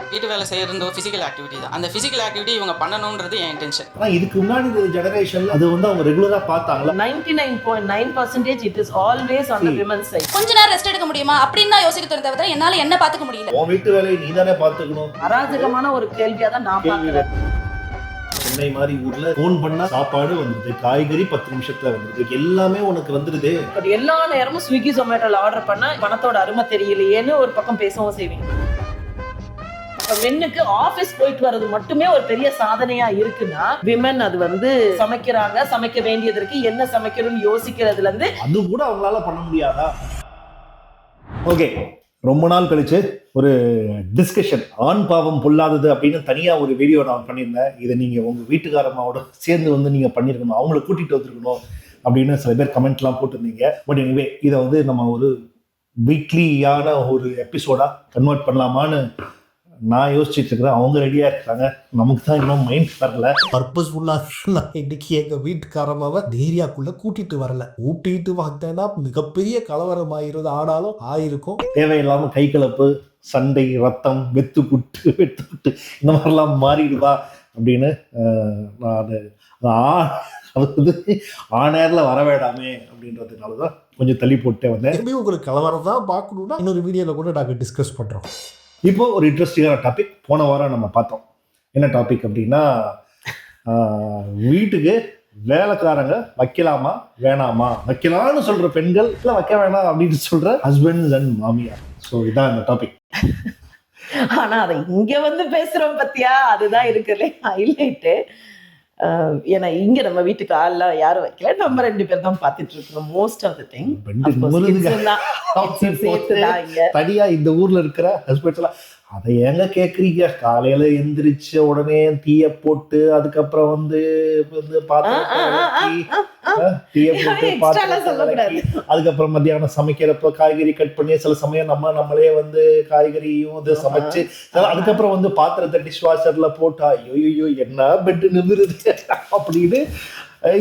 வீட்டு வேலை செய்யறது ஃபிசிக்கல் ஆக்டிவிட்டி தான். அந்த ஃபிசிக்கல் ஆக்டிவிட்டி இவங்க பண்ணணுன்றது என் இன்டென்ஷன் ஆனா இதுக்கு முன்னாடி ஜெனரேஷன்ல அது வந்து அவங்க ரெகுலரா பார்த்தாங்களா? 99.9% it is always on the women's side. கொஞ்ச நேரம் ரெஸ்ட் எடுக்க முடியுமா? அப்படின்னு தான் யோசிக்க தோணுதே தவிர என்னால என்ன பாத்துக்க முடியல. உன் வீட்டு வேலையை நீ தானே பார்த்துக்கணும். அராஜகமான ஒரு கேள்வியா தான் நான் பார்க்கிறேன். சென்னை மாதிரி ஊர்ல ஃபோன் பண்ணா சாப்பாடு வந்துருது காய்கறி பத்து நிமிஷத்துல வந்துருது எல்லாமே உனக்கு வந்துருது. பட் எல்லா நேரமும் ஸ்விக்கி ஜொமேட்டோல ஆர்டர் பண்ணா பணத்தோட அருமை தெரியலையேன்னு ஒரு பக்கம் பேசவும் செய்வீங்க. மென்னுக்கு ஆபீஸ் போயிட்டு வர்றது மட்டுமே ஒரு பெரிய சாதனையா இருக்குன்னா விமன் அது வந்து சமைக்கிறாங்க சமைக்க வேண்டியதற்கு என்ன சமைக்கணும்னு யோசிக்கிறதுல இருந்து அது கூட அவங்களால பண்ண முடியாதா? ஓகே ரொம்ப நாள் கழிச்சு ஒரு டிஸ்கஷன் ஆண் பாவம் பொல்லாதது அப்படின்னு தனியா ஒரு வீடியோ நான் பண்ணியிருந்தேன். இதை நீங்க உங்க வீட்டுக்காரமாவோட சேர்ந்து வந்து நீங்க பண்ணியிருக்கணும் அவங்கள கூட்டிட்டு வந்திருக்கணும் அப்படின்னு சில பேர் கமெண்ட்லாம் போட்டிருந்தீங்க. பட் எனிவே இதை வந்து நம்ம ஒரு வீக்லியான ஒரு எபிசோடா கன்வெர்ட் பண்ணலாமான்னு நான் யோசிச்சுட்டு இருக்கிறேன் அவங்க ரெடியா இருக்காங்க. நமக்கு தான் இன்னும் மைண்ட் வரல. பர்பஸ்ஃபுல்லாக நான் இன்னைக்கு எங்கள் வீட்டுக்காரமாவை ஏரியாக்குள்ளே கூட்டிட்டு வரல. கூட்டிட்டு வந்தேன்னா மிகப்பெரிய கலவரம் ஆயிருது ஆனாலும் ஆயிருக்கும். தேவையில்லாம கை கலப்பு சண்டை ரத்தம் வெத்து குட்டு வெத்து குட்டு இந்த மாதிரிலாம் மாறிடுவா அப்படின்னு நான் அது வந்து ஆனேரில் வர வேண்டாமே அப்படின்றதுனால தான் கொஞ்சம் தள்ளி போட்டே வந்தேன். திரும்பி உங்களுக்கு கலவரம் தான் பார்க்கணுன்னா இன்னொரு வீடியோவில் கூட நாங்கள் டிஸ்கஸ் பண்ணுறோம் இப்போ ஒரு இன்ட்ரெஸ்டிங்கான டாபிக் போன வாரம் நம்ம பார்த்தோம். என்ன டாபிக் அப்படின்னா வீட்டுக்கு வேலைக்காரங்க வைக்கலாமா வேணாமா? வைக்கலாம்னு சொல்ற பெண்கள் இல்லை வைக்க வேணாம் அப்படின்னு சொல்ற ஹஸ்பண்ட்ஸ் அண்ட் மாமியார். ஸோ இதான் இந்த டாபிக் ஆனா அதை இங்க வந்து பேசுறோம் பத்தியா? அதுதான் இருக்குல்ல ஹைலைட்டு ஏன்னா இங்க நம்ம வீட்டுக்கு ஆள்லாம் யாரும் வைக்கல. நம்ம ரெண்டு பேர் தான் பார்த்துட்டு இருக்கோம் மோஸ்ட் ஆஃப் த திங் தனியா இந்த ஊர்ல இருக்கிற ஹஸ்பண்ட்ஸ் எல்லாம் அதை ஏங்க கேக்குறீங்க. காலையில எந்திரிச்ச உடனே தீய போட்டு அதுக்கப்புறம் வந்து வந்து தீய போட்டு அதுக்கப்புறம் மத்தியானம் சமைக்கிறப்ப காய்கறி கட் பண்ணி சில சமயம் நம்ம நம்மளே வந்து காய்கறியும் இது சமைச்சு அதுக்கப்புறம் வந்து பாத்திரத்தை டிஷ் வாஷர்ல போட்டா ஐயோ என்ன பெட் நிமிருது? அப்படின்னு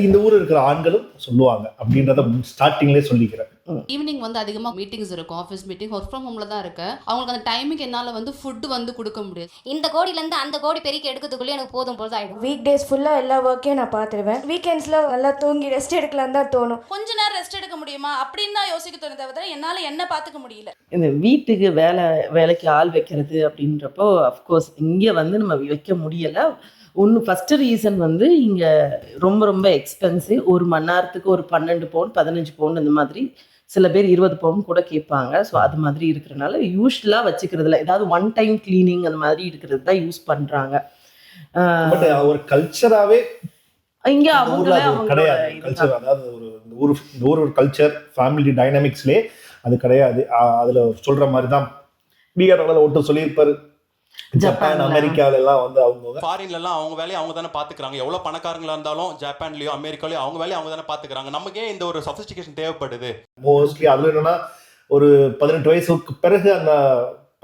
இந்த ஊர் இருக்கிற ஆண்களும் சொல்லுவாங்க. அப்படின்றத ஸ்டார்டிங்லேயே சொல்லிக்கிறேன். ஈவினிங் வந்து அதிகமாக மீட்டிங்ஸ் இருக்கும் ஆஃபீஸ் மீட்டிங் ஒர்க் ஃப்ரம் ஹோமில் தான் இருக்கு. அவங்களுக்கு அந்த டைமிங் என்னால் வந்து ஃபுட்டு வந்து கொடுக்க முடியாது. இந்த கோடியிலேருந்து அந்த கோடி பெருக்கி எடுக்கிறதுக்குள்ளே எனக்கு போதும் போதும் ஆயிடும். வீக் டேஸ் ஃபுல்லாக எல்லா ஒர்க்கையும் நான் பார்த்துருவேன். வீக்கெண்ட்ஸில் நல்லா தூங்கி ரெஸ்ட் எடுக்கலாம் தான் தோணும். கொஞ்ச நேரம் ரெஸ்ட் எடுக்க முடியுமா? அப்படின்னு தான் யோசிக்க தோணுதே தவிர என்னால என்ன பாத்துக்க முடியல. இந்த வீட்டுக்கு வேலை வேலைக்கு ஆள் வைக்கிறது அப்படின்றப்போ அஃப்கோர்ஸ் இங்கே வந்து நம்ம வைக்க முடியலை. ஒன்று ஃபஸ்ட்டு ரீசன் வந்து இங்கே ரொம்ப ரொம்ப எக்ஸ்பென்சிவ் ஒரு மணி நேரத்துக்கு ஒரு பன்னெண்டு பவுன் பதினஞ்சு பவுன் இந்த மாதிரி சில பேர் இருபது பவுன் கூட கேட்பாங்க. ஸோ அது மாதிரி இருக்கிறனால யூஸ்வலாக வச்சுக்கிறதுல ஏதாவது ஒன் டைம் க்ளீனிங் அந்த மாதிரி இருக்கிறது தான் யூஸ் பண்ணுறாங்க பட் ஒரு கல்ச்சராகவே இங்கே அவங்களே கிடையாது. கல்ச்சர் அதாவது ஒரு இந்த ஊர் இந்த ஊர் ஒரு கல்ச்சர் ஃபேமிலி டைனாமிக்ஸ்லே அது கிடையாது. அதுல சொல்ற மாதிரி தான் பீகார் ஒருத்தர் சொல்லியிருப்பாரு. ஜப்பான். அமெரிக்கால எல்லாம் வந்து அவங்க ஃபாரின்லலாம் அவங்க வேலையை அவங்க தானே பார்த்துக்கிறாங்க எவ்வளோ பணக்காரங்களா இருந்தாலும் ஜப்பான்லயோ அமெரிக்காலயோ அவங்க வேலையை அவங்க தானே பார்த்துக்கிறாங்க நமக்கே இந்த ஒரு சஃபிஸ்டிகேஷன் தேவைப்படுது. மோஸ்ட்லி அதுல என்னன்னா ஒரு பதினெட்டு வயசுக்கு பிறகு அந்த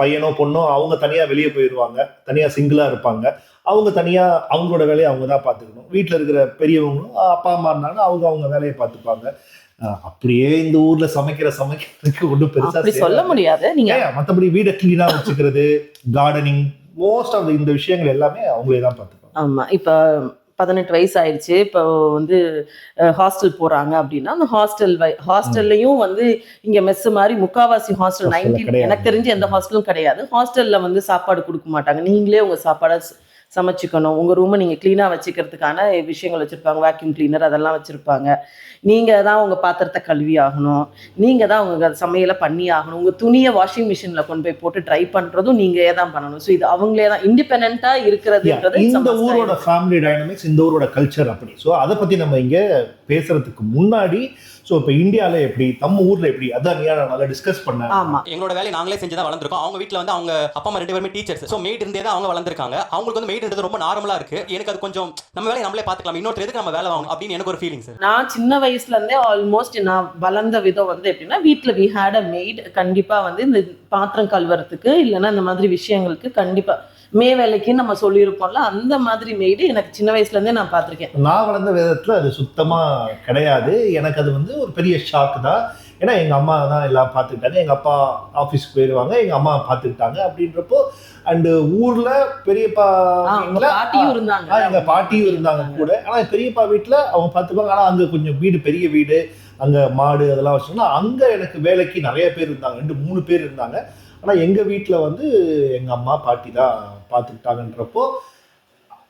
பையனோ பொண்ணோ அவங்க தனியா வெளியே போயிடுவாங்க. தனியா சிங்கிளா இருப்பாங்க. அவங்க தனியா அவங்களோட வேலையை அவங்க தான் பார்த்துக்கணும் வீட்டில் இருக்கிற பெரியவங்களும் அப்பா அம்மா இருந்தாங்கன்னா அவங்க அவங்க வேலையை பார்த்துப்பாங்க அப்படியே இந்த ஊர்ல சமைக்கிற சமைக்கிறதுக்கு ஒன்றும் பெருசா சொல்ல. முடியாது. நீங்க மற்றபடி வீடை கிளீனா வச்சுக்கிறது கார்டனிங் மோஸ்ட் ஆஃப் இந்த விஷயங்கள் எல்லாமே அவங்களே தான் பார்த்துப்பாங்க. ஆமா இப்போ பதினெட்டு வயசு ஆயிடுச்சு இப்போ வந்து ஹாஸ்டல் போறாங்க அப்படின்னா அந்த ஹாஸ்டல் ஹாஸ்டல்லையும் வந்து இங்க மெஸ் மாதிரி முக்காவாசி ஹாஸ்டல் நைன்டீன். எனக்கு தெரிஞ்சு எந்த ஹாஸ்டலும் கிடையாது. ஹாஸ்டல்ல வந்து சாப்பாடு கொடுக்க மாட்டாங்க. நீங்களே உங்க சாப்பாடை சமைச்சுக்கணும். உங்க ரூமை நீங்க கிளீனா வச்சுக்கிறதுக்கான விஷயங்கள் வச்சிருப்பாங்க. வேக்யூம் கிளீனர் அதெல்லாம் வச்சிருப்பாங்க. நீங்க தான் உங்க பாத்திரத்தை கழுவி ஆகணும். நீங்க தான் உங்க சமையலை பண்ணி ஆகணும். உங்க துணியை வாஷிங் மிஷின்ல கொண்டு போய் போட்டு ட்ரை பண்றதும் நீங்களே தான் பண்ணணும். ஸோ இது அவங்களே தான் இண்டிபெண்டா இருக்கிறதுன்றது இந்த ஊரோட ஃபேமிலி டைனமிக்ஸ் இந்த ஊரோட கல்ச்சர் அப்படி. ஸோ அதை பத்தி நம்ம இங்க பேசுறதுக்கு முன்னாடி ஸோ இப்போ இந்தியால எப்படி நம்ம ஊர்ல எப்படி அதான் நீ நல்லா டிஸ்கஸ் பண்ணேன் ஆமா. எங்களோட வேலையை நாங்களே செஞ்சு தான் வளர்ந்துருக்கோம். அவங்க வீட்டில் வந்து அவங்க அப்பா அம்மா ரெண்டு பேருமே டீச்சர்ஸ் ஸோ மெய்ட் இருந்தே தான் அவங்க வளர்ந்துருக்காங்க. அவங்களுக்கு வந்து மெய்ட்ன்றது ரொம்ப நார்மலாக இருக்கு. எனக்கு அது கொஞ்சம் நம்ம வேலையை நம்மளே பார்த்துக்கலாம். இன்னொருத்தர் எதுக்கு நம்ம வேலை வாங்கணும் அப்படின்னு எனக்கு ஒரு ஃபீலிங் சார் நான் சின்ன வயசுல இருந்தே ஆல்மோஸ்ட் நான் வளர்ந்த விதம் வந்து எப்படின்னா வீட்ல வி ஹேட் அ மெய்ட் கண்டிப்பா வந்து இந்த பாத்திரம் கழுவுறதுக்கு இல்லைன்னா இந்த மாதிரி விஷயங்களுக்கு கண்டிப்பா மே வேலைக்கு நம்ம சொல்லியிருப்போம்ல அந்த மாதிரி மெய்டு எனக்கு சின்ன வயசுல இருந்தே நான் பார்த்திருக்கேன். நான் வளர்ந்த விதத்துல அது சுத்தமா கிடையாது. எனக்கு அது வந்து ஒரு பெரிய ஷாக் தான். ஏன்னா எங்கள் அம்மா தான் எல்லாம் பார்த்துக்கிட்டாங்க. எங்கள் அப்பா ஆஃபீஸ்க்கு போயிடுவாங்க எங்கள் அம்மா பார்த்துக்கிட்டாங்க அப்படின்றப்போ அண்டு ஊரில் பெரியப்பா பாட்டியும் இருந்தாங்க. ஆ, எங்க பாட்டியும் இருந்தாங்க கூட. ஆனா பெரியப்பா வீட்ல அவங்க பார்த்துப்பாங்க. ஆனா அங்க கொஞ்சம் வீடு பெரிய வீடு. அங்க மாடு அதெல்லாம் வச்சோம்னா அங்க எனக்கு வேலைக்கு நிறைய பேர் இருந்தாங்க. ரெண்டு மூணு பேர் இருந்தாங்க. ஆனா எங்க வீட்ல வந்து எங்க அம்மா பாட்டி தான் பார்த்துக்கிட்டாங்கன்றப்போ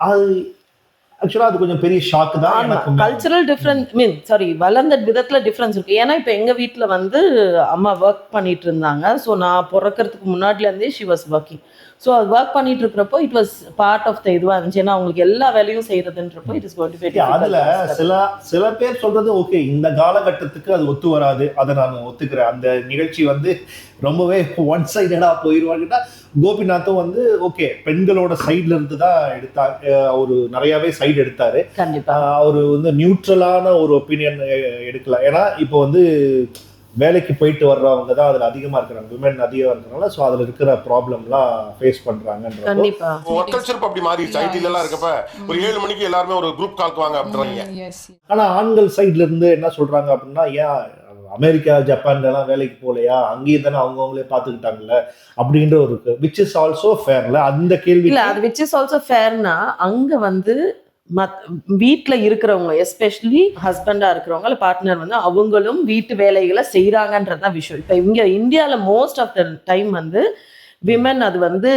அது ஆக்சுவலா அது கொஞ்சம் பெரிய ஷாக் தான் கல்ச்சரல் டிஃப்ரென்ஸ் மீன் சாரி வளர்ந்த விதத்துல டிஃப்ரென்ஸ் இருக்கு. ஏன்னா இப்போ எங்க வீட்ல வந்து அம்மா ஒர்க் பண்ணிட்டு இருந்தாங்க. ஸோ நான் பிறக்கறதுக்கு முன்னாடில இருந்தே ஷி வாஸ் ஒர்க்கிங் ஸோ அது ஒர்க் பண்ணிட்டு இருக்கிறப்போ it was part of the இதுவா இருந்துச்சு. ஏன்னா அவங்களுக்கு எல்லா வேலையும் செய்யறதுன்றப்போ இட் இஸ் அதுல சில சில பேர் சொல்றது ஓகே இந்த காலகட்டத்துக்கு அது ஒத்து வராது. அதை நான் ஒத்துக்கிறேன். அந்த நிகழ்ச்சி வந்து ரொம்பவே ஒன் சைடடா போயிருவாங்கன்னா கோபிநாத்தும் வந்து ஓகே பெண்களோட சைட்ல இருந்து தான் எடுத்தார் அவரு நிறையவே சைடு எடுத்தாரு. அவரு வந்து நியூட்ரலான ஒரு ஒப்பீனியன் எடுக்கல. ஏன்னா இப்போ வந்து வேலைக்கு போயிட்டு வர்றவங்க தான் அதுல அதிகமா இருக்கிறாங்க. விமன் அதிகமா இருக்கிறனால ஸோ அதுல இருக்கிற ப்ராப்ளம்லாம் ஃபேஸ் பண்றாங்கன்ற கண்டிப்பா. ஒர்க் கல்ச்சர் அப்படி மாறிடுச்சு. ஐடில எல்லாம் இருக்கப்ப ஒரு ஏழு மணிக்கு எல்லாருமே ஒரு குரூப் கால்க்கு வாங்க அப்படின்றாங்க. ஆனா ஆண்கள் சைடுல இருந்து என்ன சொல்றாங்க அப்படின்னா ஏன் அமெரிக்கா ஜப்பான்லாம் வேலைக்கு போகலையா அங்கேயும் தானே அவங்கவுங்களே பார்த்துக்கிட்டாங்கல்ல? அப்படின்ற ஒரு விச் இஸ் ஆல்சோ ஃபேர்ல அந்த கேள்வி இல்லை அது விச் இஸ் ஆல்சோ ஃபேர்னா அங்கே வந்து மத் வீட்டில் இருக்கிறவங்க எஸ்பெஷலி ஹஸ்பண்டாக இருக்கிறவங்க இல்லை பார்ட்னர் வந்து அவங்களும் வீட்டு வேலைகளை செய்யறாங்கன்றதுதான் விஷயம் இப்போ இங்கே இந்தியாவில் மோஸ்ட் ஆஃப் த டைம் வந்து விமன் அது வந்து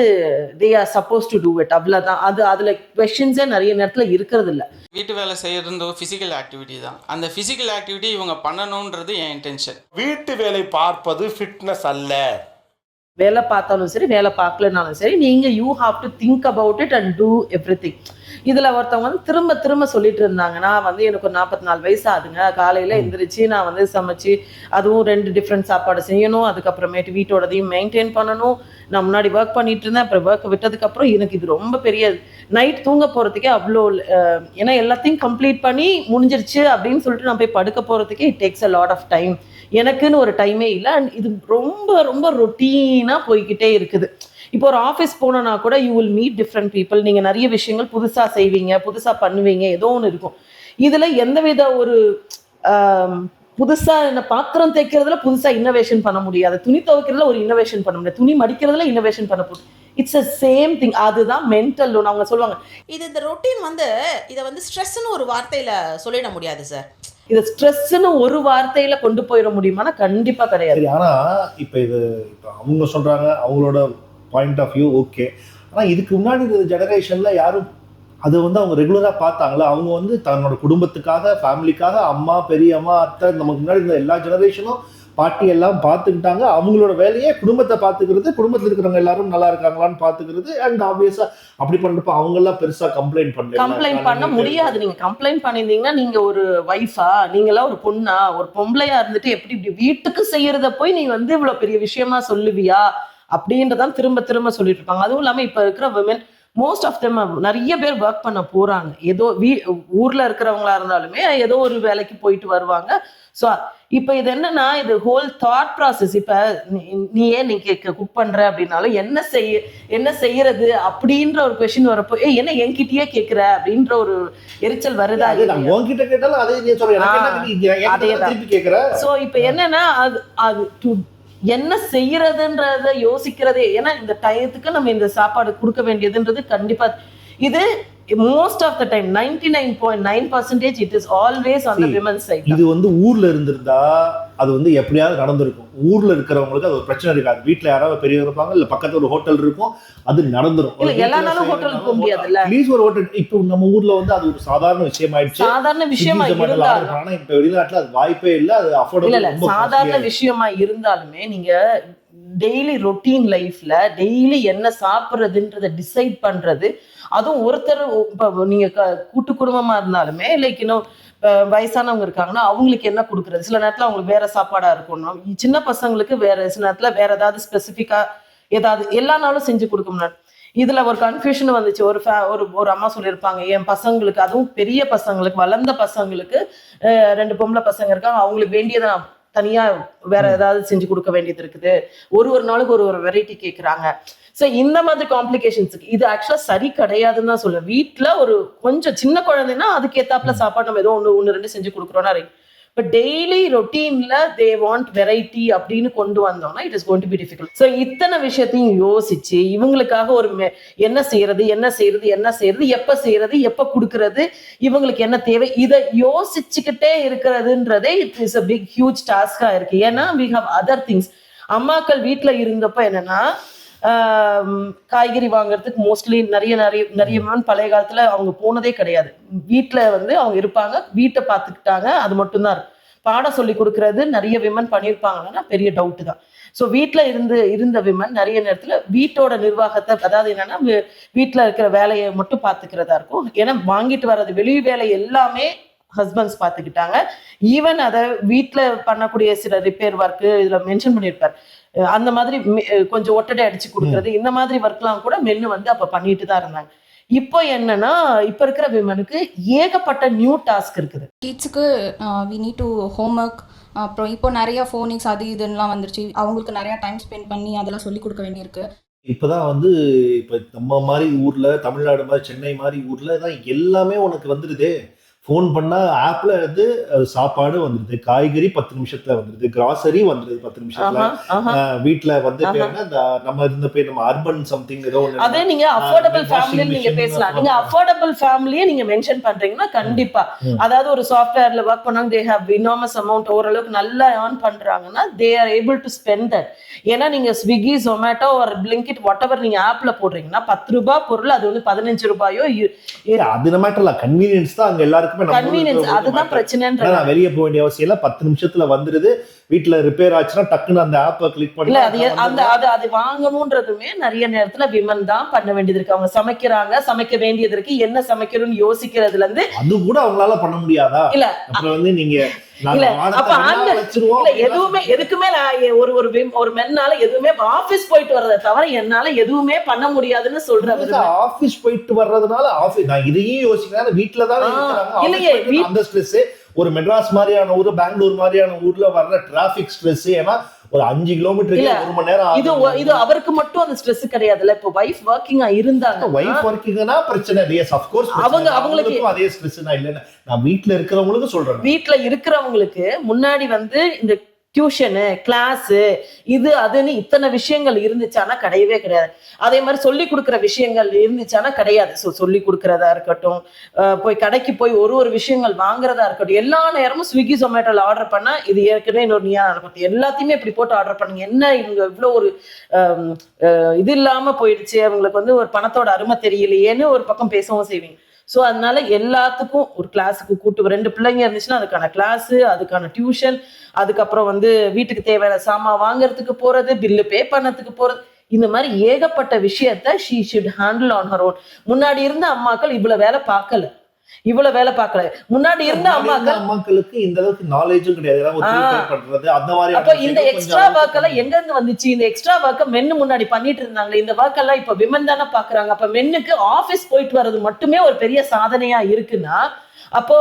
they are supposed to do it அவ்வளவுதான். அது அதுல கொஸ்டின்ஸே நிறைய நேரத்துல இருக்கிறது இல்ல வீட்டு வேலை செய்யறது ஃபிசிக்கல் ஆக்டிவிட்டி தான். அந்த ஃபிசிக்கல் ஆக்டிவிட்டி இவங்க பண்ணணுன்றது என் இன்டென்ஷன் வீட்டு வேலை பார்ப்பது ஃபிட்னஸ் அல்ல. வேலை பார்த்தாலும் சரி வேலை பார்க்கலனாலும் சரி நீங்க you have to think about it and do everything இதுல ஒருத்தவங்க வந்து திரும்ப திரும்ப சொல்லிட்டு இருந்தாங்க. நான் வந்து எனக்கு ஒரு நாற்பத்தி நாலு வயசு ஆகுதுங்க காலையில எந்திரிச்சு நான் வந்து சமைச்சு அதுவும் ரெண்டு டிஃப்ரெண்ட் சாப்பாடு செய்யணும். அதுக்கப்புறமேட்டு வீட்டோடதையும் மெயின்டைன் பண்ணணும். நான் முன்னாடி ஒர்க் பண்ணிட்டு இருந்தேன். அப்புறம் ஒர்க் விட்டதுக்கு அப்புறம் எனக்கு இது ரொம்ப பெரிய நைட் தூங்க போறதுக்கே அவ்வளோ ஏன்னா எல்லாத்தையும் கம்ப்ளீட் பண்ணி முடிஞ்சிருச்சு அப்படின்னு சொல்லிட்டு நான் போய் படுக்க போறதுக்கே it takes a lot of time எனக்குன்னு ஒரு டைமே இல்லை. அண்ட் இது ரொம்ப ரொம்ப ரொட்டீனாக போய்கிட்டே இருக்குது. இப்போ ஒரு ஆஃபீஸ் போனோன்னா கூட you will meet different people நீங்கள் நிறைய விஷயங்கள் புதுசாக செய்வீங்க புதுசாக பண்ணுவீங்க ஏதோ ஒன்று இருக்கும். இதில் எந்தவித ஒரு புதுசாக என்ன பாத்திரம் தைக்கிறதுல புதுசாக இன்னோவேஷன் பண்ண முடியாது. துணி துவைக்கிறதுல ஒரு இன்னோவேஷன் பண்ண முடியாது. துணி மடிக்கிறதுல இன்னோவேஷன் பண்ண முடியும் இட்ஸ் அ சேம் திங் அதுதான் மென்டல் லோன் அவங்க சொல்லுவாங்க இது இந்த ரொட்டீன் வந்து இதை வந்து ஸ்ட்ரெஸ்ன்னு ஒரு வார்த்தையில சொல்லிட முடியாது சார் இதை ஸ்ட்ரெஸ்ன்னு ஒரு வார்த்தையில கொண்டு போயிட முடியுமானா கண்டிப்பா கிடையாது. சரி ஆனா இது இப்போ அவங்க சொல்றாங்க அவங்களோட பாயிண்ட் ஆஃப் வியூ ஓகே ஆனா இதுக்கு முன்னாடி இருந்த ஜெனரேஷன்ல யாரும் அதை வந்து அவங்க ரெகுலரா பார்த்தாங்களா? அவங்க வந்து தன்னோட குடும்பத்துக்காக ஃபேமிலிக்காக அம்மா பெரியம்மா அத்தை நமக்கு முன்னாடி இருந்த எல்லா ஜெனரேஷனும் பாட்டி எல்லாம் பார்த்துக்கிட்டாங்க. அவங்களோட வேலையே குடும்பத்தை பார்த்துக்கிறது குடும்பத்தில் இருக்கிறவங்க எல்லாரும் நல்லா இருக்காங்களான்னு பார்த்துக்கிறது அண்ட் ஆப்வியஸா அப்படி பண்றப்ப அவங்க எல்லாம் பெருசா கம்ப்ளைண்ட் பண்ணல. கம்ப்ளைண்ட் பண்ண முடியாது. நீங்க கம்ப்ளைண்ட் பண்ணியிருந்தீங்கன்னா நீங்க ஒரு ஒய்ஃபா நீங்களாம் ஒரு பொண்ணா ஒரு பொம்பளையா இருந்துட்டு எப்படி இப்படி வீட்டுக்கு செய்யறத போய் நீ வந்து இவ்வளவு பெரிய விஷயமா சொல்லுவியா? அப்படின்றதான் திரும்ப திரும்ப சொல்லிட்டு இருப்பாங்க அதுவும் இல்லாம இப்ப இருக்கிற விமன் மோஸ்ட் ஆஃப் தெம் நிறைய பேர் ஒர்க் பண்ண போறாங்க. ஏதோ வீ ஊர்ல இருக்கிறவங்களா இருந்தாலுமே ஏதோ ஒரு வேலைக்கு போயிட்டு வருவாங்க. ஸோ இப்போ இது என்னன்னா இது ஹோல் தாட் ப்ராசஸ் இப்போ நீ ஏன் நீ குக் பண்ற அப்படின்னாலும் என்ன செய்ய என்ன செய்யறது அப்படின்ற ஒரு கொஷின் வரப்போ ஏய் என்ன என்கிட்டயே கேட்குற? அப்படின்ற ஒரு எரிச்சல் வருதா அதே உன்கிட்ட கேட்டாலும் அதே. திருப்பி கேட்கிற? ஸோ இப்போ என்னன்னா அது அது என்ன செய்யறதுன்றத யோசிக்கிறதே. ஏன்னா இந்த டயத்துக்கு நம்ம இந்த சாப்பாடு கொடுக்க வேண்டியதுன்றது கண்டிப்பா இது most of the time ninety nine point nine percentage it is always on women side இது வந்து ஊர்ல இருந்திருந்தா அது வந்து எப்படியாவது நடந்திருக்கும். ஊர்ல இருக்கிறவங்களுக்கு அது ஒரு பிரச்சனை இருக்காது. வீட்ல யாராவது பெரியவங்க இருப்பாங்க இல்ல பக்கத்துல ஒரு ஹோட்டல் இருக்கும் அது நடந்துரும். இல்ல, எல்லா நாளும் hotel போக முடியாதுல்ல? ப்ளீஸ் ஒரு ஹோட்டல் இப்போ நம்ம ஊர்ல வந்து அது ஒரு சாதாரண விஷயம் ஆயிடுச்சு சாதாரண விஷயமா இருந்தாலும். பண்ணா இப்ப வெளிநாட்டுல அது வாய்ப்பே இல்ல அது அஃபோர்டபுள் சாதாரண விஷயமா இருந்தாலுமே நீங்க டெய்லி ரொட்டீன் லைஃப்ல டெய்லி என்ன சாப்பிட்றதுன்றத டிசைட் பண்றது. அதுவும் ஒருத்தர் இப்போ நீங்க க- கூட்டு குடும்பமா இருந்தாலுமே லைக் இன்னும் வயசானவங்க இருக்காங்கன்னா அவங்களுக்கு என்ன கொடுக்குறது? சில நேரத்தில் அவங்களுக்கு வேற சாப்பாடா இருக்கணும். சின்ன பசங்களுக்கு வேற சில நேரத்தில் வேற ஏதாவது ஸ்பெசிஃபிக்கா ஏதாவது எல்லா நாளும் செஞ்சு கொடுக்க முடியாது. இதுல ஒரு கன்ஃபியூஷன் வந்துச்சு. ஒரு ஒரு ஒரு அம்மா சொல்லியிருப்பாங்க என் பசங்களுக்கு அதுவும் பெரிய பசங்களுக்கு வளர்ந்த பசங்களுக்கு ரெண்டு பொம்பளை பசங்க இருக்காங்க அவங்களுக்கு வேண்டியதை நான் தனியா வேற ஏதாவது செஞ்சு கொடுக்க வேண்டியது இருக்குது. ஒரு ஒரு நாளுக்கு ஒரு ஒரு வெரைட்டி கேக்குறாங்க. ஸோ இந்த மாதிரி காம்ப்ளிகேஷன்ஸுக்கு இது ஆக்சுவலா சரி கிடையாதுன்னு தான் சொல்லுவேன். வீட்ல ஒரு கொஞ்சம் சின்ன குழந்தைன்னா அதுக்கு ஏத்தாப்புல சாப்பாடு நம்ம ஏதோ ஒன்று ஒன்று ரெண்டு செஞ்சு கொடுக்குறோம்னா பட் இப்போ டெய்லி ரொட்டீன்ல தே வாண்ட் வெரைட்டி அப்படின்னு கொண்டு வந்தோம்னா it is going to be difficult so இத்தனை விஷயத்தையும் யோசிச்சு இவங்களுக்காக ஒரு மெ- என்ன செய்யறது என்ன செய்யறது என்ன செய்யறது எப்ப செய்யறது எப்ப கொடுக்கறது இவங்களுக்கு என்ன தேவை இதை யோசிச்சுக்கிட்டே இருக்கிறதுன்றதே it is a big huge டாஸ்கா இருக்கு. ஏன்னா வி ஹவ் அதர் திங்ஸ் அம்மாக்கள் வீட்டில் இருந்தப்ப என்னன்னா காய்கறி வாங்குறதுக்கு மோஸ்ட்லி நிறைய நிறைய நிறைய women பழைய காலத்துல அவங்க போனதே கிடையாது. வீட்ல வந்து அவங்க இருப்பாங்க வீட்டை பார்த்துக்கிட்டாங்க அது மட்டும்தான் இருக்கும். பாடம் சொல்லி கொடுக்கறது நிறைய விமன் பண்ணியிருப்பாங்கன்னா பெரிய டவுட் தான். ஸோ வீட்டில் இருந்து இருந்த விமன் நிறைய நேரத்தில் வீட்டோட நிர்வாகத்தை அதாவது என்னன்னா வீட்டில் இருக்கிற வேலையை மட்டும் பார்த்துக்கிறதா இருக்கும். ஏன்னா வாங்கிட்டு வர்றது வெளி வேலை எல்லாமே ஹஸ்பண்ட்ஸ் பார்த்துக்கிட்டாங்க. ஈவன் அதை வீட்டில் பண்ணக்கூடிய சில ரிப்பேர் ஒர்க்கு இதில் மென்ஷன் பண்ணியிருப்பார். அந்த மாதிரி கொஞ்சம் ஒட்டடை அடிச்சு கொடுக்கறது இந்த மாதிரி ஒர்க்லாம் கூட மென்னு வந்து அப்போ பண்ணிட்டு தான் இருந்தாங்க. இப்போ என்னன்னா இப்போ இருக்கிற விமனுக்கு ஏகப்பட்ட நியூ டாஸ்க் இருக்குது. கிட்ஸுக்கு we need to homework அப்புறம் இப்போ நிறைய ஃபோனிக்ஸ் அது இதுன்னெலாம் வந்துருச்சு. அவங்களுக்கு நிறையா டைம் ஸ்பெண்ட் பண்ணி அதெல்லாம் சொல்லி கொடுக்க வேண்டியிருக்கு. இப்போதான் வந்து இப்போ நம்ம மாதிரி ஊர்ல தமிழ்நாடு மாதிரி சென்னை மாதிரி ஊர்ல தான் எல்லாமே உனக்கு வந்துடுதே ஃபோன் பண்ணா ஆப்ல இருந்து அஹ், சாப்பாடு வந்துடுது காய்கறி பத்து நிமிஷத்துல வந்துடுது கிராசரி வந்துடுது பத்து நிமிஷத்துல. வீட்ல வந்து இந்த நம்ம இருந்த பேர் நம்ம அர்பன் சம்திங் ஏதோ ஒண்ணு அதே நீங்க அஃபோர்டபுள் washing ஃபேமிலி நீங்க machine, பேசலாம். ஆமா. நீங்க அஃபோர்டபுள் ஃபேமிலியே நீங்க மென்ஷன் பண்றீங்கன்னா கண்டிப்பா. ம். அதாவது ஒரு சாஃப்ட்வேர்ல ஒர்க் பண்ணாங்க தே ஹேவ் இனாமஸ் அமௌண்ட் ஓரளவுக்கு நல்லா ஏர்ன் பண்றாங்கன்னா they are able to spend that ஏன்னா நீங்க ஸ்விக்கி ஜொமேட்டோ ஒரு பிளிங்கிட் வாட் எவர் நீங்க ஆப்ல போடுறீங்கன்னா பத்து ரூபாய் பொருள் அது வந்து பதினஞ்சு ரூபாயோ அது மேட்டர் இல்ல கன்வீனியன்ஸ் தான் அங்க எல்லாருக்குமே கன்வீனியன்ஸ் அதுதான். பிரச்சனைன்ற நான் வெளிய போக வேண்டிய அவசியம் இல்ல. பத்து நிமிஷத்துல வந்துருது. வீட்ல ரிப்பேர் ஆச்சுன்னா டக்குன்னு அந்த ஆப்பை கிளிக் பண்ணி அது அந்த அது அது வாங்கணும்ன்றதுமே நிறைய நேரத்துல விமன் தான் பண்ண வேண்டியது இருக்கு. அவங்க சமைக்கிறாங்க சமைக்க வேண்டியது இருக்கு. என்ன சமைக்கணும்னு யோசிக்கிறதுல இருந்து அது கூட அவங்களால பண்ண முடியாதா? இல்ல அப்புறம் வந்து நாங்க இல்ல, அப்ப வச்சிருவோம் இல்ல எதுவுமே எதுக்குமே நான் ஒரு ஒரு ஒரு மென்னால எதுவுமே ஆபீஸ் போயிட்டு வர்றதை தவிர என்னால எதுவுமே பண்ண முடியாதுன்னு சொல்ற விரும்புறேன். ஆபீஸ் போயிட்டு வர்றதுனால ஆபீஸ் நான் இதையும் யோசிக்கிறேன். வீட்டுல தான் இல்லையே, அந்த ஸ்ட்ரெஸ் ஒரு மெட்ராஸ் மாதிரியான ஊர் பெங்களூர் மாதிரியான ஊர்ல வர்ற டிராபிக் ஸ்ட்ரெஸ் ஏன்னா ஒரு அஞ்சு கிலோமீட்டருக்கு இல்ல, ஒரு மணி நேரம் இது இது அவருக்கு மட்டும் அந்த ஸ்ட்ரெஸ் கிடையாதுல்ல. இப்போ வைஃப் ஒர்க்கிங்கா இருந்தாங்க ஒய்ஃப் ஒர்க்கிங்னா பிரச்சனை. எஸ் அஃப்கோர்ஸ் அவங்க- அவங்களுக்கு- அதே ஸ்ட்ரெஸ் நான் இல்லைன்னு. நான் வீட்டுல இருக்கிறவங்களுக்கு சொல்றேன் வீட்ல இருக்கிறவங்களுக்கு முன்னாடி வந்து இந்த டியூஷனு கிளாஸு இது அதுன்னு இத்தனை விஷயங்கள் இருந்துச்சானா கிடையவே கிடையாது. அதே மாதிரி சொல்லி கொடுக்குற விஷயங்கள் இருந்துச்சானா கிடையாது. ஸோ சொல்லி கொடுக்குறதா இருக்கட்டும் போய் கடைக்கு போய் ஒரு ஒரு விஷயங்கள் வாங்குறதா இருக்கட்டும் எல்லா நேரமும் ஸ்விக்கி ஜொமேட்டோல ஆர்டர் பண்ணா இது ஏற்கனவே இன்னொரு நீயா நடக்கும் எல்லாத்தையுமே இப்படி போட்டு ஆர்டர் பண்ணுங்க. என்ன இவங்க இவ்வளோ ஒரு இது இல்லாம போயிடுச்சு. அவங்களுக்கு வந்து ஒரு பணத்தோட அருமை தெரியலையேன்னு ஒரு பக்கம் பேசவும் செய்வீங்க. ஸோ அதனால எல்லாத்துக்கும் ஒரு கிளாஸுக்கு கூட்டு ரெண்டு பிள்ளைங்க இருந்துச்சுன்னா அதுக்கான கிளாஸு அதுக்கான டியூஷன் அதுக்கப்புறம் வந்து வீட்டுக்கு தேவையான சாமான் வாங்குறதுக்கு போறது பில்லு பே பண்ணதுக்கு போறது. இந்த மாதிரி ஏகப்பட்ட விஷயத்த she should handle on her own முன்னாடி இருந்த அம்மாக்கள் இவ்வளவு வேலை பார்க்கல. இவ்வளவு வேலை பார்க்கல. முன்னாடி இருந்த அம்மாக்கள் அம்மாக்களுக்கு இந்த அளவுக்கு நாலேஜும் கிடையாது. அந்த மாதிரி அப்போ இந்த எக்ஸ்ட்ரா ஒர்க் எல்லாம் எங்க இருந்து வந்துச்சு? இந்த எக்ஸ்ட்ரா ஒர்க்க மென்னு முன்னாடி பண்ணிட்டு இருந்தாங்களே இந்த ஒர்க் எல்லாம் இப்ப விமன் தானே பாக்குறாங்க அப்ப மென்னுக்கு ஆபீஸ் போயிட்டு வர்றது மட்டுமே ஒரு பெரிய சாதனையா இருக்குன்னா அப்போ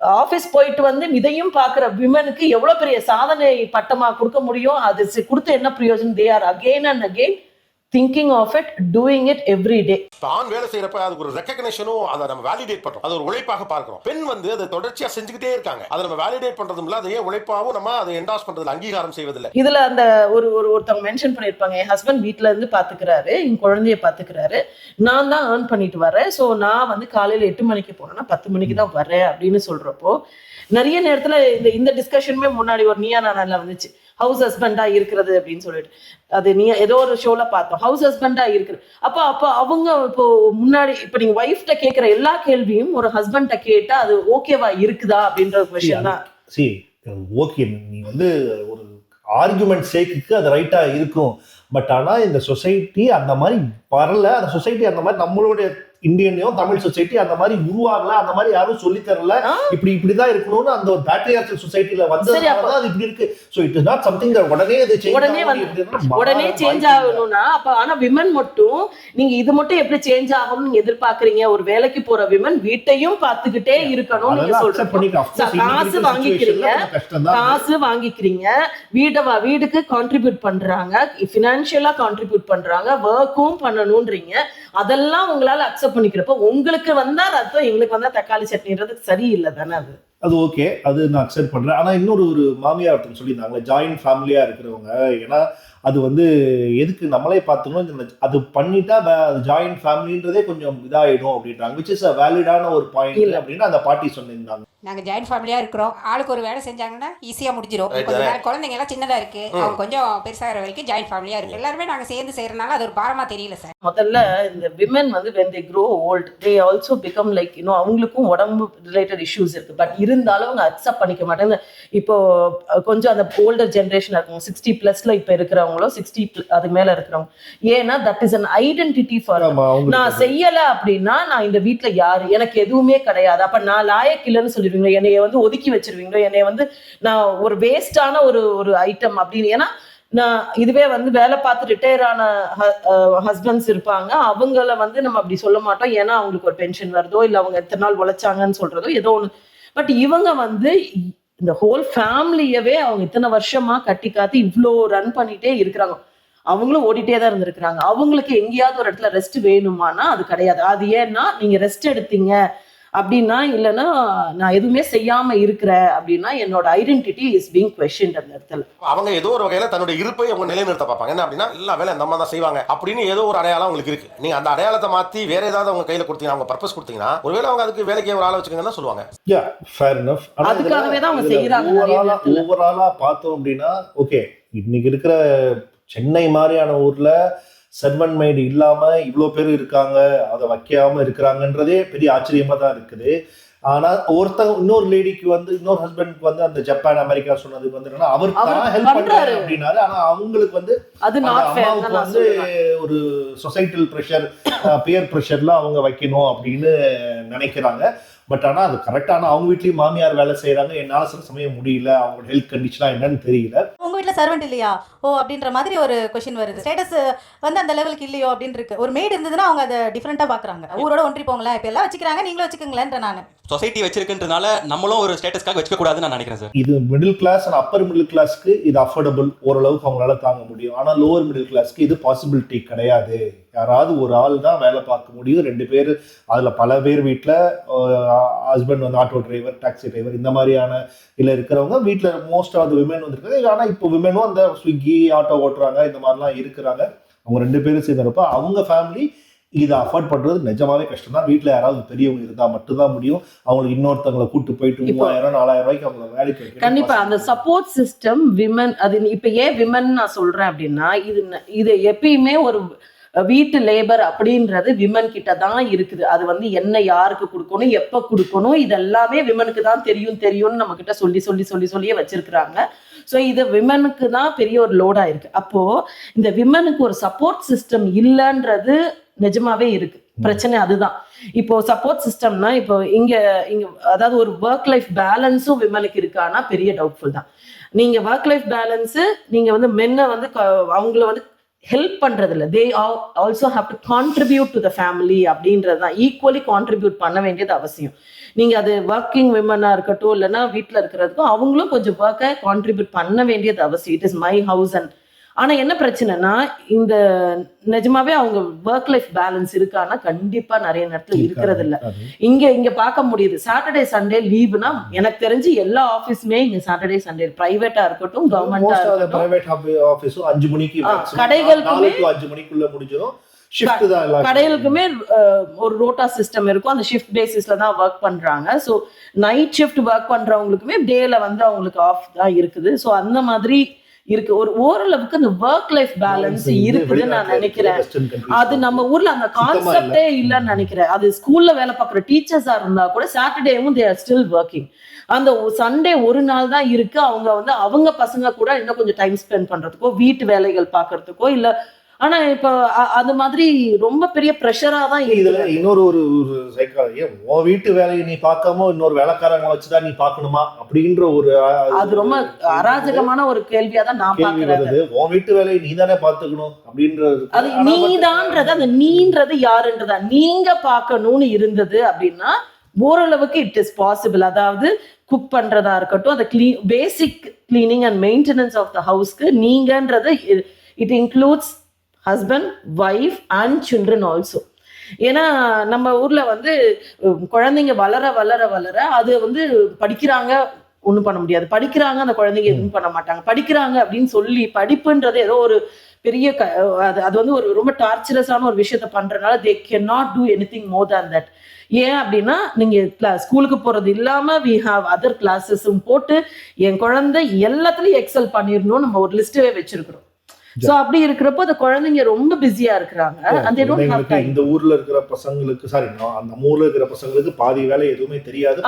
ஆஃபீஸ் போயிட்டு வந்து இதையும் பார்க்குற விமனுக்கு எவ்வளோ பெரிய சாதனை பட்டமாக கொடுக்க முடியும்? அது கொடுத்து என்ன பிரயோஜனம்? They are again and again thinking of it doing it every day ஆண் வேலை செய்யறப்ப அதுக்கு ஒரு ரெக்கக்னேஷனும் அதை நம்ம வேலிடேட் பண்றோம். அது ஒரு உழைப்பாக பார்க்கிறோம். பெண் வந்து அதை தொடர்ச்சியா செஞ்சுக்கிட்டே இருக்காங்க. அதை நம்ம வேலிடேட் பண்றதும் இல்ல அதை ஏன் உழைப்பாவும் நம்ம அதை என்டாஸ் பண்றதுல அங்கீகாரம் செய்வதில்லை. இதுல அந்த ஒரு ஒரு ஒருத்தவங்க மென்ஷன் பண்ணியிருப்பாங்க. என் ஹஸ்பண்ட் வீட்ல இருந்து பாத்துக்கிறாரு என் குழந்தைய பாத்துக்கிறாரு. நான் தான் ஏர்ன் பண்ணிட்டு வரேன். ஸோ நான் வந்து காலையில எட்டு மணிக்கு போனேன்னா பத்து மணிக்கு தான் வரேன் அப்படின்னு சொல்றப்போ நிறைய நேரத்துல இந்த இந்த டிஸ்கஷனுமே முன்னாடி ஒரு நீயா நானால வந்துச்சு. ஹவுஸ் ஹஸ்பண்டா இருக்கிறது அப்படின்னு சொல்லிட்டு. அது நீ ஏதோ ஒரு ஷோல பார்த்தோம். ஹவுஸ் ஹஸ்பண்டா இருக்கிறது. அப்போ அப்போ அவங்க இப்போ முன்னாடி இப்போ நீங்க ஒய்ஃப்ட கேட்குற எல்லா கேள்வியும் ஒரு ஹஸ்பண்ட கேட்டா அது ஓகேவா இருக்குதா அப்படின்ற ஒரு கொஸ்டின் தான். சி ஓகே நீ வந்து ஒரு ஆர்குமெண்ட் சேக்குக்கு அது ரைட்டா இருக்கும். பட் ஆனா இந்த சொசைட்டி அந்த மாதிரி வரல. அந்த சொசைட்டி அந்த மாதிரி நம்மளுடைய இந்தியன்லயும் தமிழ் சொசைட்டி அந்த மாதிரி உருவாகல அந்த மாதிரி யாரும் சொல்லி தரல. இப்படி இப்படிதான் இருக்கணும்னு அந்த ஒரு பேட்ரியார்ச்சல் சொசைட்டில வந்து அது இப்படி இருக்கு. So it is not something உடனே இது உடனே உடனே சேஞ்ச். ஆகணும்னா அப்ப ஆனா விமன் மட்டும் நீங்க இது மட்டும் எப்படி சேஞ்ச் ஆகும்னு எதிர்பார்க்கறீங்க? ஒரு வேலைக்கு போற விமன் வீட்டையும் பார்த்துக்கிட்டே இருக்கணும் நீங்க சொல்றீங்க காசு வாங்கிக்கிறீங்க. காசு வாங்கிக்கிறீங்க. வீட வா- வீடுக்கு கான்ட்ரிபியூட் பண்றாங்க. ஃபினான்ஷியலா கான்ட்ரிபியூட் பண்றாங்க. ஒர்க்கும் பண்ணணும்ன்றீங்க. அதெல்லாம் உங்களால அக்செப்ட் பண்ணிக்கிறப்ப உங்களுக்கு வந்தா ரத்தம் எங்களுக்கு வந்தா தக்காளி சட்னின்றது சரியில்லை தானே அது? அது ஓகே அது நான் அக்செப்ட் பண்றேன். ஆனா இன்னொரு ஒரு மாமியார் ஒருத்தர் சொல்லியிருந்தாங்க ஜாயிண்ட் ஃபேமிலியா இருக்கிறவங்க ஏன்னா அது வந்து எதுக்கு நம்மளே பார்த்துக்கணும் அது பண்ணிட்டா அது ஜாயிண்ட் ஃபேமிலின்றதே கொஞ்சம் இதாயிடும் அப்படின்றாங்க. விச் இஸ் அ வேலிடான ஒரு பாயிண்ட் இல்ல. அப்படின்னு அந்த பாட்டி சொல்லியிருந்தாங்க நாங்க ஜாயின்ட் ஃபேமிலியா இருக்கிறோம். ஆளுக்கு ஒரு வேலை செஞ்சாங்கன்னா ஈஸியா முடிஞ்சிடும் குழந்தைங்க எல்லாம் சின்னதா இருக்கு. அவங்க கொஞ்சம் பெருசாகிற வரைக்கும் ஜாயின்ட் ஃபேமிலியா இருக்கு. எல்லாருமே நாங்க சேர்ந்து செய்யறதுனால அது ஒரு பாரமா தெரியல சார் முதல்ல இந்த விமன் வந்து when they grow old they also become like you know அவங்களுக்கும் உடம்பு ரிலேட்டட் இஷ்யூஸ் இருக்கு. பட் இருந்தாலும் அவங்க அக்செப்ட் பண்ணிக்க மாட்டாங்க. இப்போ கொஞ்சம் அந்த ஓல்டர் ஜென்ரேஷன் இருக்கும் சிக்ஸ்டி பிளஸ்ல இப்போ இருக்கிறவங்களோ சிக்ஸ்டி அது மேல இருக்கிறவங்க. ஏன்னா that is an identity for நான் செய்யல அப்படின்னா நான் இந்த வீட்ல யாரு? எனக்கு எதுவுமே கிடையாது. அப்ப நான் லாயக் இல்லைன்னு சொல்லிடுவீங்களோ? என்னைய வந்து ஒதுக்கி வச்சிருவீங்களோ? என்னைய வந்து நான் ஒரு வேஸ்டான ஒரு ஒரு ஐட்டம் அப்படின்னு. ஏன்னா நான் இதுவே வந்து வேலை பார்த்து ரிட்டையர் ஆன ஹஸ்பண்ட்ஸ் இருப்பாங்க. அவங்கள வந்து நம்ம அப்படி சொல்ல மாட்டோம். ஏன்னா அவங்களுக்கு ஒரு பென்ஷன் வருதோ இல்லை அவங்க எத்தனை நாள் உழைச்சாங்கன்னு சொல்றதோ ஏதோ ஒன்று பட் இவங்க வந்து இந்த ஹோல் ஃபேமிலியவே அவங்க இத்தனை வருஷமா கட்டி காத்து இவ்வளோ ரன் பண்ணிட்டே இருக்கிறாங்க. அவங்களும் ஓடிட்டே தான் இருந்திருக்கிறாங்க. அவங்களுக்கு எங்கேயாவது ஒரு இடத்துல ரெஸ்ட் வேணுமானா அது கிடையாது. அது ஏன்னா நீங்க ரெஸ்ட் எடுத்தீங்க. அப்படின்னா இல்லைன்னா நான் எதுவுமே செய்யாம இருக்கிறேன் அப்படின்னா என்னோட ஐடென்டிட்டி இஸ் பீங் கொஸ்டின் அந்த இடத்துல. அவங்க ஏதோ ஒரு வகையில தன்னுடைய இருப்பை அவங்க நிலைநிறுத்த பார்ப்பாங்க. என்ன அப்படின்னா எல்லா வேலை தான் செய்வாங்க. அப்படின்னு ஏதோ ஒரு அடையாளம் அவங்களுக்கு இருக்கு. நீங்க அந்த அடையாளத்தை மாத்தி வேற ஏதாவது அவங்க கையில கொடுத்தீங்கன்னா அவங்க பர்பஸ் கொடுத்தீங்கன்னா ஒருவேளை அவங்க அதுக்கு வேலைக்கு ஒரு ஆளை வச்சுக்கோங்கன்னு தான் சொல்லுவாங்க. யா ஃபேர் இனஃப் அதுக்காகவே தான் அவங்க செய்யறாங்க நேரத்துல. ஓவராலா பார்த்தோம் அப்படின்னா ஓகே இன்னைக்கு இருக்கிற சென்னை மாதிரியான ஊர்ல சர்வன் மைடு இல்லாம இவ்வளோ பேர் இருக்காங்க அதை வைக்காம இருக்கிறாங்கன்றதே பெரிய ஆச்சரியமா தான் இருக்குது. ஆனா ஒருத்தங்க இன்னொரு லேடிக்கு வந்து இன்னொரு ஹஸ்பண்ட்க்கு வந்து அந்த ஜப்பான் அமெரிக்கா சொன்னதுக்கு வந்து என்னன்னா அவர் தான் ஹெல்ப் பண்றாரு. அப்படின்னாரு. ஆனா அவங்களுக்கு வந்து அது அம்மாவுக்கு வந்து ஒரு சொசைட்டல் ப்ரெஷர் பியர் ப்ரெஷர்லாம் அவங்க வைக்கணும் அப்படின்னு நினைக்கிறாங்க. பட் ஆனா அது கரெக்டான அவங்க வீட்லயும் மாமியார் வேலை செய்றாங்க. என்னால சில சமயம் முடியல. அவங்களோட ஹெல்த் கண்டிஷனா என்னன்னு தெரியல. வீட்ல சர்வெண்ட் இல்லையா? ஓ அப்படின்ற மாதிரி ஒரு கொஷின் வருது. ஸ்டேட்டஸ் வந்து அந்த லெவலுக்கு இல்லையோ அப்படின்னு இருக்கு. ஒரு மேட் இருந்ததுன்னா அவங்க அதை டிஃப்ரெண்டா பாக்குறாங்க. ஊரோட ஒன்றி போங்களேன். இப்ப எல்லாம் வச்சுக்கிறாங்க நீங்களும் வச்சுக்கோங்களேன்ற நான். சொசைட்டி வச்சிருக்குன்றனால நம்மளும் ஒரு ஸ்டேட்டஸ்க்காக வச்சுக்க கூடாதுன்னு நான் நினைக்கிறேன் சார் இது middle class and upper middle கிளாஸ்க்கு இது அஃபோர்டபுள் ஓரளவுக்கு அவங்களால தாங்க முடியும். ஆனா லோவர் மிடில் கிளாஸ்க்கு இது பாசிபிலிட்டி கிடையாது. யாராவது ஒரு ஆள் தான் வேலை பார்க்க முடியும். ரெண்டு பேர் அதுல பல பேர் வீட்டில் ஹஸ்பண்ட் வந்து ஆட்டோ டிரைவர் டாக்ஸி டிரைவர் இந்த மாதிரியான இல்ல இருக்கிறவங்க வீட்டில் மோஸ்ட் ஆஃப் த விமன் வந்துருக்காங்க. ஆனா இப்போ விமனும் அந்த ஸ்விக்கி ஆட்டோ ஓட்டுறாங்க இந்த மாதிரிலாம் இருக்கிறாங்க. அவங்க ரெண்டு பேரும் சேர்ந்தப்ப அவங்க ஃபேமிலி இதை அஃபோர்ட் பண்றது நிஜமாவே கஷ்டம் தான் வீட்டில் யாராவது பெரியவங்க இருந்தால் மட்டும்தான் முடியும். அவங்களுக்கு இன்னொருத்தவங்களை கூட்டு போயிட்டு மூவாயிரம் நாலாயிரம் ரூபாய்க்கு அவங்கள வேலைக்கு வைக்கிறது கண்டிப்பா possible. அந்த சப்போர்ட் சிஸ்டம் விமன் அது இப்ப ஏன் விமன் நான் சொல்றேன் அப்படின்னா இது இது எப்பயுமே ஒரு வீட்டு லேபர் அப்படின்றது விமன் கிட்ட தான் இருக்குது. அது வந்து என்ன யாருக்கு கொடுக்கணும் எப்ப கொடுக்கணும் இதெல்லாமே விமனுக்கு தான் தெரியும் தெரியும்னு நம்ம கிட்ட சொல்லி சொல்லி சொல்லி சொல்லியே வச்சிருக்கிறாங்க. ஸோ இது விமனுக்கு தான் பெரிய ஒரு லோடா இருக்கு அப்போ இந்த விமனுக்கு ஒரு சப்போர்ட் சிஸ்டம் இல்லைன்றது நிஜமாவே இருக்கு. பிரச்சனை அதுதான். இப்போ சப்போர்ட் சிஸ்டம்னா இப்போ இங்க இங்க அதாவது ஒரு ஒர்க் லைஃப் பேலன்ஸும் விமனுக்கு இருக்கானா பெரிய டவுட்ஃபுல் தான். நீங்க ஒர்க் லைஃப் பேலன்ஸ் நீங்க வந்து மென்னை வந்து க- அவங்கள வந்து ஹெல்ப் பண்ணுறதில்ல they also have to contribute to the family அப்படின்றது தான். ஈக்குவலி கான்ட்ரிபியூட் பண்ண வேண்டியது அவசியம். நீங்கள் அது ஒர்க்கிங் விமனாக இருக்கட்டும் இல்லைன்னா வீட்டில் இருக்கிறதுக்கும் அவங்களும் கொஞ்சம் ஒர்க்கை கான்ட்ரிபியூட் பண்ண வேண்டியது அவசியம். It is my house and ஆனா என்ன பிரச்சனைனா இந்த நிஜமாவே அவங்க ஒர்க் லைஃப் பேலன்ஸ் இருக்கான்னா கண்டிப்பா நிறைய நேரத்துல இருக்கிறது இல்ல. இங்க இங்க பார்க்க முடியுது. சாட்டர்டே சண்டே லீவுனா எனக்கு தெரிஞ்சு எல்லா ஆஃபீஸுமே இங்க சாட்டர்டே சண்டே பிரைவேட்டா இருக்கட்டும் கவர்மெண்டா Most of the இருக்கட்டும். private ஆஃபீஸும் அஞ்சு மணிக்கு. கடைகளுக்குமே- அஞ்சு மணிக்குள்ள முடிஞ்சிடும். கடைகளுக்குமே ஒரு ரோட்டா சிஸ்டம் இருக்கும். அந்த ஷிஃப்ட் பேசிஸ்ல தான் ஒர்க் பண்றாங்க. ஸோ நைட் ஷிஃப்ட் ஒர்க் பண்றவங்களுக்குமே டேல வந்து அவங்களுக்கு ஆஃப் தான் இருக்குது. ஸோ அந்த மாதிரி இருக்கு. ஒரு ஓரளவுக்கு அந்த ஒர்க் லைஃப் பேலன்ஸ் இருக்குதுன்னு நான் நினைக்கிறேன். அது நம்ம ஊர்ல அந்த கான்செப்டே இல்லைன்னு நினைக்கிறேன். அது ஸ்கூல்ல வேலை பார்க்குற டீச்சர்ஸா இருந்தா கூட சாட்டர்டேவும் தே ஆர் ஸ்டில் ஒர்க்கிங் அந்த சண்டே ஒரு நாள் தான் இருக்கு. அவங்க வந்து அவங்க பசங்க கூட இன்னும் கொஞ்சம் டைம் ஸ்பெண்ட் பண்றதுக்கோ வீட்டு வேலைகள் பார்க்கறதுக்கோ இல்ல ஆனா இப்போ அது மாதிரி ரொம்ப பெரிய ப்ரெஷரா தான் இதுல இன்னொரு ஒரு ஒரு சைக்காலஜி உன் வீட்டு வேலையை நீ பார்க்காம இன்னொரு வேலைக்காரங்களை வச்சுதான் நீ பார்க்கணுமா? அப்படின்ற ஒரு அது ரொம்ப அராஜகமான ஒரு கேள்வியா தான் நான் பாக்குறேன் உன் வீட்டு வேலையை நீ தானே பார்த்துக்கணும் அப்படின்றது. அது நீதான்றது அந்த நீன்றது யாருன்றதா நீங்க பார்க்கணும்னு இருந்தது அப்படின்னா ஓரளவுக்கு இட் இஸ் பாசிபிள் அதாவது குக் பண்றதா இருக்கட்டும் அந்த clean basic cleaning and maintenance of the ஹவுஸ்க்கு நீங்கன்றது it includes husband wife and children also ஏன்னா நம்ம ஊர்ல வந்து குழந்தைங்க வளர வளர வளர அது வந்து படிக்கிறாங்க ஒன்றும் பண்ண முடியாது. படிக்கிறாங்க அந்த குழந்தைங்க எதுவும் பண்ண மாட்டாங்க. படிக்கிறாங்க அப்படின்னு சொல்லி படிப்புன்றது ஏதோ ஒரு பெரிய க அது அது வந்து ஒரு ரொம்ப டார்ச்சரஸான ஒரு விஷயத்த பண்றதுனால they can not do anything more than that ஏன் அப்படின்னா நீங்க கிளாஸ் ஸ்கூலுக்கு போறது இல்லாம வி ஹாவ் அதர் கிளாஸஸும் போட்டு என் குழந்தை எல்லாத்துலயும் எக்ஸல் பண்ணிடணும் நம்ம ஒரு லிஸ்டவே வச்சிருக்கிறோம். ஸோ அப்படி இருக்கிறப்போ அந்த குழந்தைங்க ரொம்ப பிஸியா இருக்கிறாங்க. இந்த ஊர்ல இருக்கிற பசங்களுக்கு சாரி அந்த ஊர்ல இருக்கிற பசங்களுக்கு பாதி வேலை எதுவுமே தெரியாது.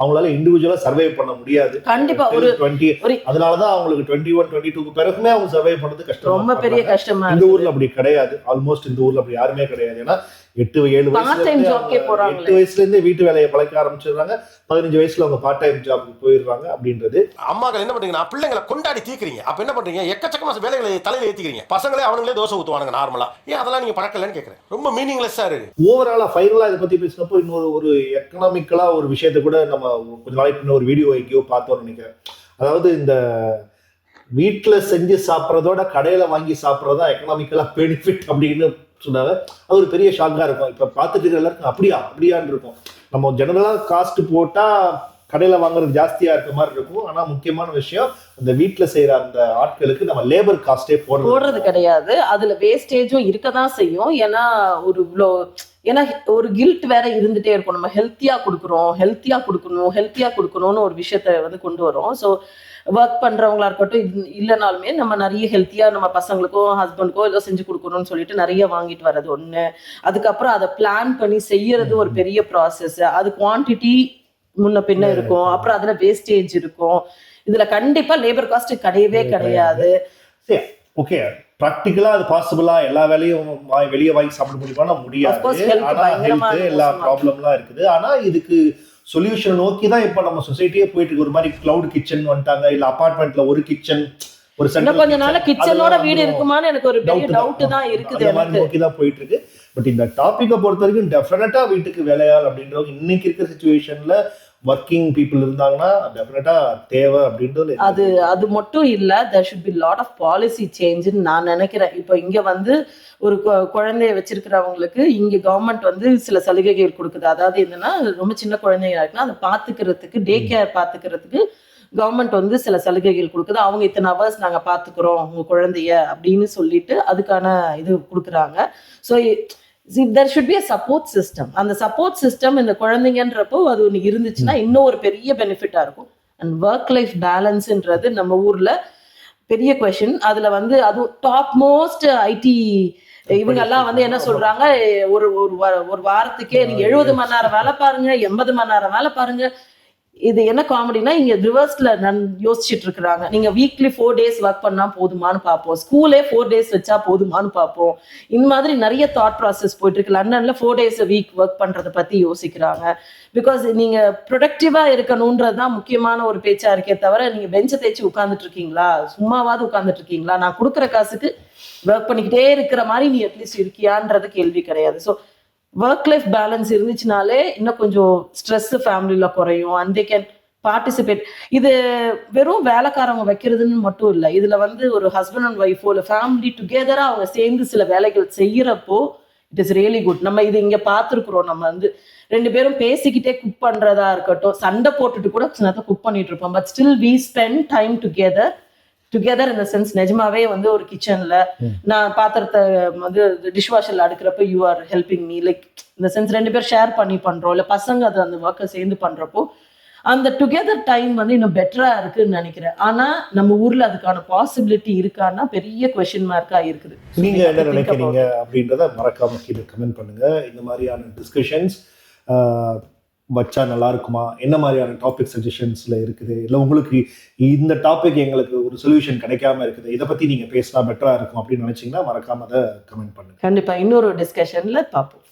அவங்களால இண்டிவிஜுவலா சர்வே பண்ண முடியாது. கண்டிப்பா ஒரு டுவெண்ட்டி அதனாலதான் அவங்களுக்கு டுவெண்ட்டி ஒன் டுவெண்ட்டி டூக்கு பிறகுமே அவங்க சர்வே பண்றது கஷ்டம் ரொம்ப பெரிய கஷ்டமா இந்த ஊர்ல அப்படி கிடையாது. ஆல்மோஸ்ட் இந்த ஊர்ல அப்படி யாருமே கிடையாது. ஏன்னா எட்டு ஏழு Part வயசுல. எட்டு வயசுல இருந்தே வீட்டு வேலையை பழக்க ஆரம்பிச்சிடுறாங்க. பதினஞ்சு வயசுல அவங்க பார்ட் டைம் ஜாப்க்கு போயிடுறாங்க அப்படின்றது. அம்மாக்கள் என்ன பண்றீங்கன்னா பிள்ளைங்களை கொண்டாடி தீக்குறீங்க. அப்ப என்ன பண்றீங்க? எக்கச்சக்கமா வேலைகளை தலையில ஏத்திக்கிறீங்க. பசங்களே அவங்களே தோசை ஊத்துவானுங்க நார்மலா ஏன் அதெல்லாம் நீங்க பழக்கலன்னு கேக்குறேன். ரொம்ப மீனிங்லெஸ்ஸா இருக்கு. ஓவராலா ஃபைனலா இதை பத்தி பேசினப்போ இன்னொரு ஒரு எக்கனாமிக்கலா ஒரு விஷயத்தை கூட நம்ம கொஞ்ச நாளைக்கு முன்ன ஒரு வீடியோ எங்கேயோ பார்த்தோம்னு நினைக்கிறேன். அதாவது இந்த வீட்டில் செஞ்சு சாப்பிட்றதோட கடையில் வாங்கி சாப்பிட்றது தான் எக்கனாமிக்கலாக பெனிஃபிட் அப்படின்னு சொன்னாங்க. அது ஒரு பெரிய ஷாக்காக இருக்கும். இப்போ பார்த்துட்டு இருக்கிற எல்லாருக்கும் அப்படியா? அப்படியான்னு இருக்கும். நம்ம ஜெனரலாக காஸ்ட் போட்டால் கடையில் வாங்குறது ஜாஸ்தியாக இருக்க மாதிரி இருக்கும். ஆனால் முக்கியமான விஷயம் அந்த வீட்டில் செய்கிற அந்த ஆட்களுக்கு நம்ம லேபர் காஸ்ட்டே போடுறது. போடுறது கிடையாது. அதில் வேஸ்டேஜும் இருக்க தான் செய்யும். ஏன்னா ஒரு இவ்வளோ ஏன்னா ஒரு கில்ட் வேற இருந்துட்டே இருக்கும். நம்ம ஹெல்த்தியா கொடுக்குறோம் ஹெல்த்தியா கொடுக்கணும் ஹெல்த்தியா கொடுக்கணும்னு ஒரு விஷயத்த வந்து கொண்டு வரோம். ஸோ ஒர்க் பண்றவங்களா இருக்கட்டும் இல்லைனாலுமே நம்ம நிறைய ஹெல்த்தியா நம்ம பசங்களுக்கோ ஹஸ்பண்டுக்கோ ஏதோ செஞ்சு கொடுக்கணும்னு சொல்லிட்டு நிறைய வாங்கிட்டு வர்றது ஒண்ணு. அதுக்கப்புறம் அதை பிளான் பண்ணி செய்யறது ஒரு பெரிய ப்ராசஸ் அது குவான்டிட்டி முன்ன பின்ன இருக்கும். அப்புறம் அதுல வேஸ்டேஜ் இருக்கும். இதுல கண்டிப்பா லேபர் காஸ்ட் கிடையவே கிடையாது. சரி ஓகே ப்ராக்டிக்கலா அது பாசிபிளா எல்லா வேலையும் வா- வெளிய வாங்கி சாப்பிட முடியுமானா முடியாது. Health ஆனா பயங்கரமா ஹெல்த் எல்லா ப்ராப்ளம்லாம் இருக்குது. ஆனா இதுக்கு சொல்யூஷன் நோக்கி தான் இப்போ நம்ம சொசைட்டியே போயிட்டு இருக்கு. ஒரு மாதிரி கிளவுட் கிச்சன் வந்துட்டாங்க இல்ல அபார்ட்மெண்ட்ல ஒரு கிச்சன் ஒரு central கொஞ்ச kitchen, கிச்சனோட வீடு. இருக்குமான்னு எனக்கு ஒரு பெரிய. டவுட் தான் இருக்குது மாதிரி நோக்கி தான் போயிட்டு இருக்கு. பட் இந்த டாபிக்கை பொறுத்த வரைக்கும் டெஃபினட்டா வீட்டுக்கு வேலையாள் அப்படின்றவங்க இன்னைக்கு இருக்கிற சுச்சுவேஷன்ல ஒர்க்கிங் பீப்புள் இருந்தாங்கன்னா டெஃபினட்டா தேவை அப்படின்றது அது அது மட்டும் இல்ல there should be lot of policy சேஞ்சுன்னு நான் நினைக்கிறேன். இப்போ இங்க வந்து ஒரு குழந்தைய வச்சிருக்கிறவங்களுக்கு இங்க கவர்மெண்ட் வந்து சில சலுகைகள் கொடுக்குது. அதாவது என்னன்னா ரொம்ப சின்ன குழந்தைங்க இருக்குன்னா அதை பாத்துக்கிறதுக்கு டே கேர் பாத்துக்கிறதுக்கு கவர்மெண்ட் வந்து சில சலுகைகள் கொடுக்குது. அவங்க இத்தனை ஹவர்ஸ் நாங்க பாத்துக்கிறோம் உங்க குழந்தைய அப்படின்னு சொல்லிட்டு அதுக்கான இது கொடுக்குறாங்க. So there should be a support system அந்த சப்போர்ட் சிஸ்டம் இந்த குழந்தைங்கன்றப்போ அது ஒன்று இருந்துச்சுன்னா இன்னும் ஒரு பெரிய பெனிஃபிட்டா இருக்கும். அண்ட் ஒர்க் லைஃப் பேலன்ஸ்ன்றது நம்ம ஊர்ல பெரிய கொஷின் அதுல வந்து அதுவும் டாப் மோஸ்ட் ஐடி இவங்க எல்லாம் வந்து என்ன சொல்றாங்க? ஒரு ஒரு வாரத்துக்கே நீங்க எழுபது மணி நேரம் வேலை பாருங்க எண்பது மணி நேரம் வேலை பாருங்க. இது என்ன காமெடினா இங்க ரிவர்ஸ்ல நான் யோசிச்சுட்டு இருக்கிறாங்க. நீங்க வீக்லி ஃபோர் டேஸ் ஒர்க் பண்ணா போதுமான்னு பார்ப்போம். ஸ்கூலே ஃபோர் டேஸ் வச்சா போதுமான்னு பார்ப்போம். இந்த மாதிரி நிறைய தாட் ப்ராசஸ் போயிட்டு இருக்கு. லண்டன்ல ஃபோர் டேஸ் வீக் ஒர்க் பண்றதை பத்தி யோசிக்கிறாங்க. பிகாஸ் நீங்க ப்ரொடக்டிவா இருக்கணும்ன்றது தான் முக்கியமான ஒரு பேச்சா இருக்கே தவிர நீங்க பெஞ்சை தேய்ச்சி உட்காந்துட்டு இருக்கீங்களா? சும்மாவாவது உட்காந்துட்டு இருக்கீங்களா? நான் கொடுக்குற காசுக்கு ஒர்க் பண்ணிக்கிட்டே இருக்கிற மாதிரி நீ அட்லீஸ்ட் இருக்கியான்றது கேள்வி கிடையாது. ஸோ ஒர்க் லைஃப் பேலன்ஸ் இருந்துச்சுனாலே இன்னும் கொஞ்சம் ஸ்ட்ரெஸ் ஃபேமிலியில் குறையும் அண்ட் தே கேன் பார்ட்டிசிபேட் இது வெறும் வேலைக்காரவங்க வைக்கிறதுன்னு மட்டும் இல்லை இதில் வந்து ஒரு ஹஸ்பண்ட் அண்ட் ஒய்ஃபோ இல்லை ஃபேமிலி டுகெதராக அவங்க சேர்ந்து சில வேலைகள் செய்கிறப்போ இட் இஸ் ரியலி குட் நம்ம இது இங்கே பார்த்துருக்குறோம் நம்ம வந்து ரெண்டு பேரும் பேசிக்கிட்டே குக் பண்ணுறதா இருக்கட்டும் சண்டை போட்டுட்டு கூட சில நேரத்தில் குக் பண்ணிட்டு இருப்போம் but still we spend time together together இந்த சென்ஸ் நிஜமாவே வந்து ஒரு கிச்சன்ல நான் பாத்திரத்தை வந்து டிஷ் வாஷர்ல அடுக்கிறப்ப you are helping me like இந்த சென்ஸ் ரெண்டு பேர் ஷேர் பண்ணி பண்றோம். இல்ல பசங்க அது அந்த ஒர்க்கை சேர்ந்து பண்றப்போ அந்த டுகெதர் டைம் வந்து இன்னும் பெட்டரா இருக்குன்னு நினைக்கிறேன். ஆனா நம்ம ஊர்ல அதுக்கான பாசிபிலிட்டி இருக்கான்னா பெரிய கொஸ்டின் மார்க்கா இருக்குது. நீங்க என்ன நினைக்கிறீங்க அப்படின்றத மறக்காம கீழே கமெண்ட் பண்ணுங்க. இந்த மாதிரியான டிஸ்கஷன்ஸ் வச்சா நல்லா இருக்குமா என்ன மாதிரியான டாபிக் சஜஷன்ஸ்ல இருக்குது? இல்லை உங்களுக்கு இந்த டாபிக் எங்களுக்கு ஒரு சொல்யூஷன் கிடைக்காம இருக்குது. இதை பத்தி நீங்க பேசினா பெட்டரா இருக்கும் அப்படின்னு நினைச்சீங்கன்னா மறக்காம அதை கமெண்ட் பண்ணுங்க. கண்டிப்பா. இன்னொரு டிஸ்கஷன்ல பார்ப்போம்.